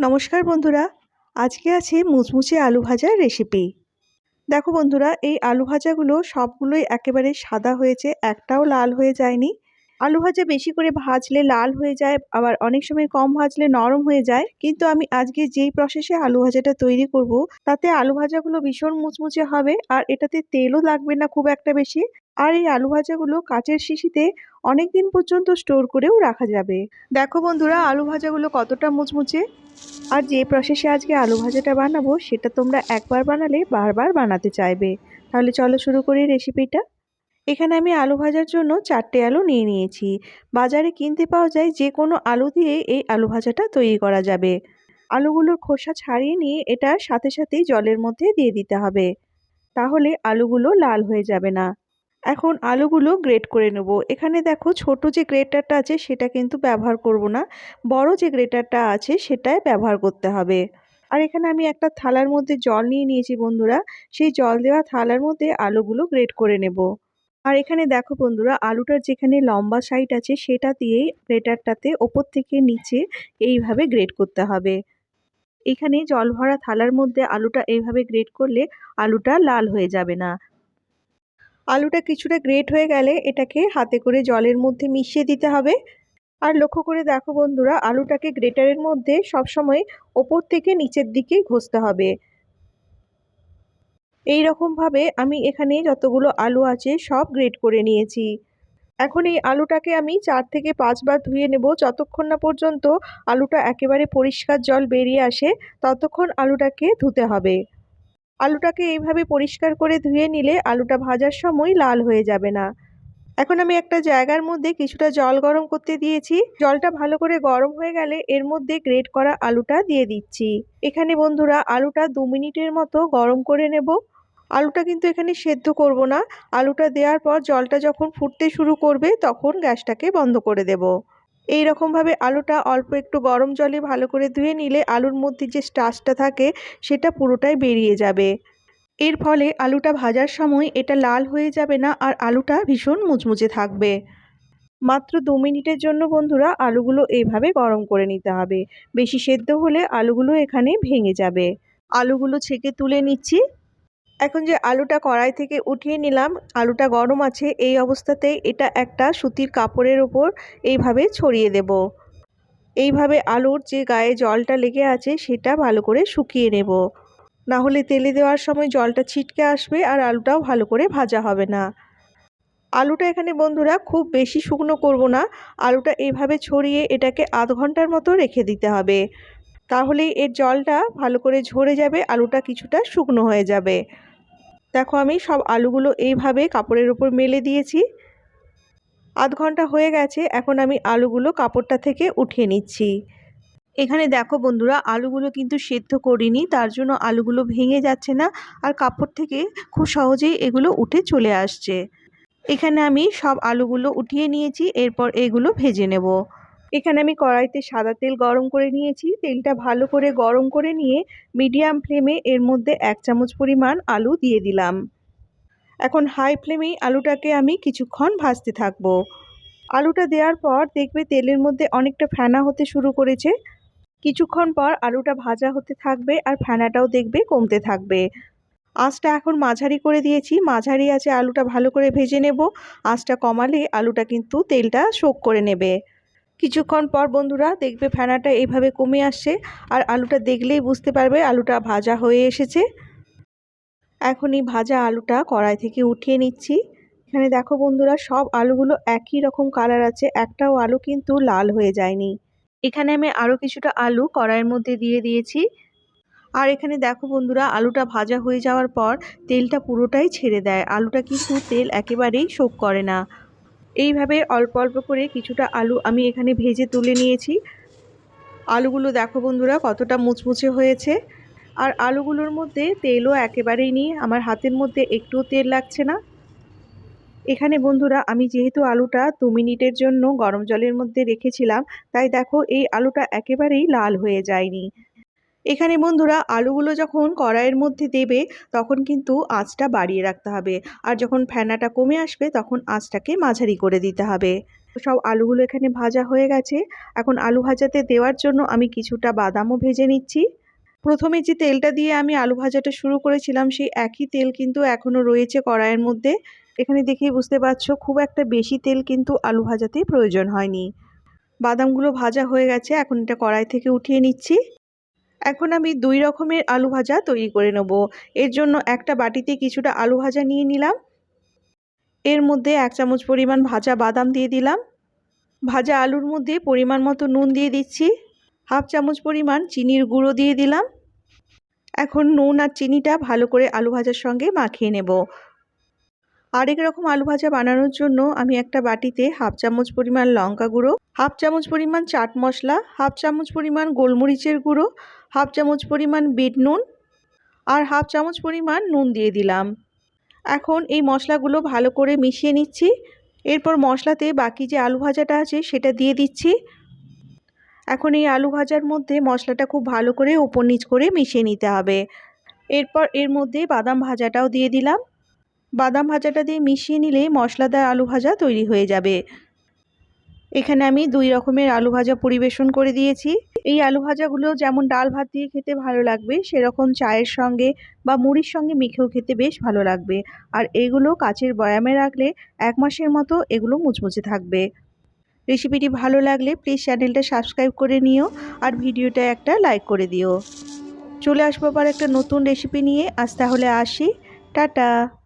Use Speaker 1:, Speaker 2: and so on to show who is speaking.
Speaker 1: নমস্কার বন্ধুরা, আজকে আছে মুচমুচে আলু ভাজার রেসিপি দেখো বন্ধুরা, এই আলু ভাজাগুলো সবগুলোই একেবারে সাদা হয়েছে, একটাও লাল হয়ে যায়নি। আলু ভাজা বেশি করে ভাজলে লাল হয়ে যায়, আবার অনেক সময় কম ভাজলে নরম হয়ে যায়। কিন্তু আমি আজকে যেই প্রসেসে আলু ভাজাটা তৈরি করব, তাতে আলু ভাজাগুলো ভীষণ মুচমুচে হবে, আর এটাতে তেলও লাগবে না খুব একটা বেশি। আর এই আলু ভাজাগুলো কাচের শিশিতে অনেক দিন পর্যন্ত স্টোর করেও রাখা যাবে। দেখো বন্ধুরা, আলু ভাজাগুলো কতটা মুচমুচে। আর যে প্রসেসে আজকে আলু ভাজাটা বানাবো, সেটা তোমরা একবার বানালে বারবার বানাতে চাইবে। তাহলে চলো শুরু করি রেসিপিটা এখানে আমি আলু ভাজার জন্য চারটে আলু নিয়ে নিয়েছি। বাজারে কিনতে পাওয়া যায় যে কোনো আলু দিয়ে এই আলু ভাজাটা তৈরি করা যাবে। আলুগুলোর খোসা ছাড়িয়ে নিয়ে এটা সাথে সাথেই জলের মধ্যে দিয়ে দিতে হবে। তাহলে আলুগুলো লাল হয়ে যাবে না। এখন আলুগুলো গ্রেট করে নেব। এখানে দেখো ছোট যে গ্রেটারটা আছে সেটা কিন্তু ব্যবহার করব না। বড় যে গ্রেটারটা আছে সেটাই ব্যবহার করতে হবে। আর এখানে আমি একটা থালার মধ্যে জল নিয়ে নিয়েছি বন্ধুরা। সেই জল দেওয়া থালার মধ্যে আলুগুলো গ্রেট করে নেব। আর এখানে দেখো বন্ধুরা, আলুটার যেখানে লম্বা সাইড আছে সেটা দিয়েই গ্রেটারটাতে ওপর থেকে নিচে এইভাবে গ্রেট করতে হবে। এখানে জল ভরা থালার মধ্যে আলুটা এইভাবে গ্রেট করলে আলুটা লাল হয়ে যাবে না। আলুটা কিছুটা গ্রেট হয়ে গেলে এটাকে হাতে করে জলের মধ্যে মিশিয়ে দিতে হবে। আর লক্ষ্য করে দেখো বন্ধুরা, আলুটাকে গ্রেটারের মধ্যে সবসময় ওপর থেকে নিচের দিকে ঘষতে হবে। এই রকমভাবে আমি এখানে যতগুলো আলু আছে সব গ্রেট করে নিয়েছি। এখন এই আলুটাকে আমি চার থেকে পাঁচবার ধুয়ে নেব। যতক্ষণ না পর্যন্ত আলুটা একেবারে পরিষ্কার জল বেরিয়ে আসে, ততক্ষণ আলুটাকে ধুতে হবে। আলুটাকে এইভাবে পরিষ্কার করে ধুয়ে নিলে আলুটা ভাজার সময় লাল হয়ে যাবে না। এখন আমি একটা জায়গার মধ্যে কিছুটা জল গরম করতে দিয়েছি। জলটা ভালো করে গরম হয়ে গেলে এর মধ্যে গ্রেট করা আলুটা দিয়ে দিচ্ছি। এখানে বন্ধুরা, আলুটা দু মিনিটের মতো গরম করে নেব। আলুটা কিন্তু এখানে সেদ্ধ করব না। আলুটা দেওয়ার পর জলটা যখন ফুটতে শুরু করবে তখন গ্যাসটাকে বন্ধ করে দেব। এই রকমভাবে আলুটা অল্প একটু গরম জলে ভালো করে ধুয়ে নিলে আলুর মধ্যে যে স্টাচটা থাকে, সেটা পুরোটাই বেরিয়ে যাবে। এর ফলে আলুটা ভাজার সময় এটা লাল হয়ে যাবে না আর আলুটা ভীষণ মুচমুচে থাকবে। মাত্র দু মিনিটের জন্য বন্ধুরা, আলুগুলো এইভাবে গরম করে নিতে হবে। বেশি সেদ্ধ হলে আলুগুলো এখানে ভেঙে যাবে। আলুগুলো ছেঁকে তুলে নিচ্ছি। এখন যে আলুটা কড়াই থেকে উঠিয়ে নিলাম, আলুটা গরম আছে, এই অবস্থাতে এটা একটা সুতির কাপড়ের ওপর এইভাবে ছড়িয়ে দেব। এইভাবে আলুর যে গায়ে জলটা লেগে আছে, সেটা ভালো করে শুকিয়ে নেব। না হলে তেলে দেওয়ার সময় জলটা ছিটকে আসবে আর আলুটাও ভালো করে ভাজা হবে না। আলুটা এখানে বন্ধুরা খুব বেশি শুকনো করব না, আলুটা এইভাবে ছড়িয়ে এটাকে আধ ঘণ্টার মতো রেখে দিতে হবে। তাহলেই এর জলটা ভালো করে ঝরে যাবে, আলুটা কিছুটা শুকনো হয়ে যাবে। দেখো আমি সব আলুগুলো এইভাবে কাপড়ের উপর মেলে দিয়েছি। আধ ঘণ্টা হয়ে গেছে, এখন আমি আলুগুলো কাপড়টা থেকে উঠিয়ে নিচ্ছি। এখানে দেখো বন্ধুরা, আলুগুলো কিন্তু সেদ্ধ করিনি, তার জন্য আলুগুলো ভেঙে যাচ্ছে না আর কাপড় থেকে খুব সহজেই এগুলো উঠে চলে আসছে। এখানে আমি সব আলুগুলো উঠিয়ে নিয়েছি, এরপর এগুলো ভেজে নেব। এখানে আমি কড়াইতে সাদা তেল গরম করে নিয়েছি। তেলটা ভালো করে গরম করে নিয়ে মিডিয়াম ফ্লেমে এর মধ্যে এক চামচ পরিমাণ আলু দিয়ে দিলাম। এখন হাই ফ্লেমেই আলুটাকে আমি কিছুক্ষণ ভাজতে থাকব। আলুটা দেওয়ার পর দেখবে তেলের মধ্যে অনেকটা ফেনা হতে শুরু করেছে। কিছুক্ষণ পর আলুটা ভাজা হতে থাকবে আর ফেনাটাও দেখবে কমতে থাকবে। আঁচটা এখন মাঝারি করে দিয়েছি। মাঝারি আছে আলুটা ভালো করে ভেজে নেব। আঁচটা কমালে আলুটা কিন্তু তেলটা শোক করে নেবে। কিছুক্ষণ পর বন্ধুরা দেখবে ফেনাটা এইভাবে কমে আসছে আর আলুটা দেখলেই বুঝতে পারবে আলুটা ভাজা হয়ে এসেছে। এখন এই ভাজা আলুটা কড়াই থেকে উঠিয়ে নিচ্ছি। এখানে দেখো বন্ধুরা সব আলুগুলো একই রকম কালার আছে, একটাও আলু কিন্তু লাল হয়ে যায়নি। এখানে আমি আরও কিছুটা আলু কড়াইয়ের মধ্যে দিয়ে দিয়েছি। আর এখানে দেখো বন্ধুরা আলুটা ভাজা হয়ে যাওয়ার পর তেলটা পুরোটাই ছেড়ে দেয়। আলুটা কিন্তু তেল একেবারেই শোক করে না। এইভাবে অল্প অল্প করে কিছুটা আলু আমি এখানে ভেজে তুলে নিয়েছি। আলুগুলো দেখো বন্ধুরা কতটা মুচমুচে হয়েছে। আর আলুগুলোর মধ্যে তেলও একেবারেই নেই, আমার হাতের মধ্যে একটুও তেল লাগছে না। এখানে বন্ধুরা আমি যেহেতু আলুটা দু মিনিটের জন্য গরম জলের মধ্যে রেখেছিলাম, তাই দেখো এই আলুটা একেবারেই লাল হয়ে যায়নি। এখানে বন্ধুরা আলুগুলো যখন কড়াইয়ের মধ্যে দেবে, তখন কিন্তু আঁচটা বাড়িয়ে রাখতে হবে। আর যখন ফেনাটা কমে আসবে, তখন আঁচটাকে মাঝারি করে দিতে হবে। সব আলুগুলো এখানে ভাজা হয়ে গেছে। এখন আলু ভাজাতে দেওয়ার জন্য আমি কিছুটা বাদামও ভেজে নিচ্ছি। প্রথমে যে তেলটা দিয়ে আমি আলু ভাজাটা শুরু করেছিলাম, সেই একই তেল কিন্তু এখনও রয়েছে কড়াইয়ের মধ্যে। এখানে দেখেই বুঝতে পারছ, খুব একটা বেশি তেল কিন্তু আলু ভাজাতেই প্রয়োজন হয়নি। বাদামগুলো ভাজা হয়ে গেছে, এখন এটা কড়াই থেকে উঠিয়ে নিচ্ছি। এখন আমি দুই রকমের আলু ভাজা তৈরি করে নেব। এর জন্য একটা বাটিতে কিছুটা আলু ভাজা নিয়ে নিলাম। এর মধ্যে এক চামচ পরিমাণ ভাজা বাদাম দিয়ে দিলাম। ভাজা আলুর মধ্যে পরিমাণ মতো নুন দিয়ে দিচ্ছি। হাফ চামচ পরিমাণ চিনির গুঁড়ো দিয়ে দিলাম। এখন নুন আর চিনিটা ভালো করে আলু ভাজার সঙ্গে মাখিয়ে নেব। আরেক রকম আলু ভাজা বানানোর জন্য আমি একটা বাটিতে হাফ চামচ পরিমাণ লঙ্কা গুঁড়ো, হাফ চামচ পরিমাণ চাট মশলা, হাফ চামচ পরিমাণ গোলমরিচের গুঁড়ো হাফ চামচ পরিমাণ বিট নুন আর হাফ চামচ পরিমাণ নুন দিয়ে দিলাম। এখন এই মশলাগুলো ভালো করে মিশিয়ে নিচ্ছি। এরপর মশলাতে বাকি যে আলু ভাজাটা আছে সেটা দিয়ে দিচ্ছি। এখন এই আলু ভাজার মধ্যে মশলাটা খুব ভালো করে ওপর নিচ করে মিশিয়ে নিতে হবে। এরপর এর মধ্যে বাদাম ভাজাটাও দিয়ে দিলাম। বাদাম ভাজাটা দিয়ে মিশিয়ে নিলে মশলাদার আলু ভাজা তৈরি হয়ে যাবে। এখানে আমি দুই রকমের আলু ভাজা পরিবেশন করে দিয়েছি। এই আলু ভাজাগুলো যেমন ডাল ভাত দিয়ে খেতে ভালো লাগবে, সেরকম চায়ের সঙ্গে বা মুড়ির সঙ্গে মেখেও খেতে বেশ ভালো লাগবে। আর এগুলো কাচের বয়ামে রাখলে এক মাসের মতো এগুলো মুচমুচে থাকবে। রেসিপিটি ভালো লাগলে প্লিজ চ্যানেলটা সাবস্ক্রাইব করে নিও আর ভিডিওটা একটা লাইক করে দিও। চলে আসব আবার একটা নতুন রেসিপি নিয়ে। আজ তাহলে আসি। টাটা।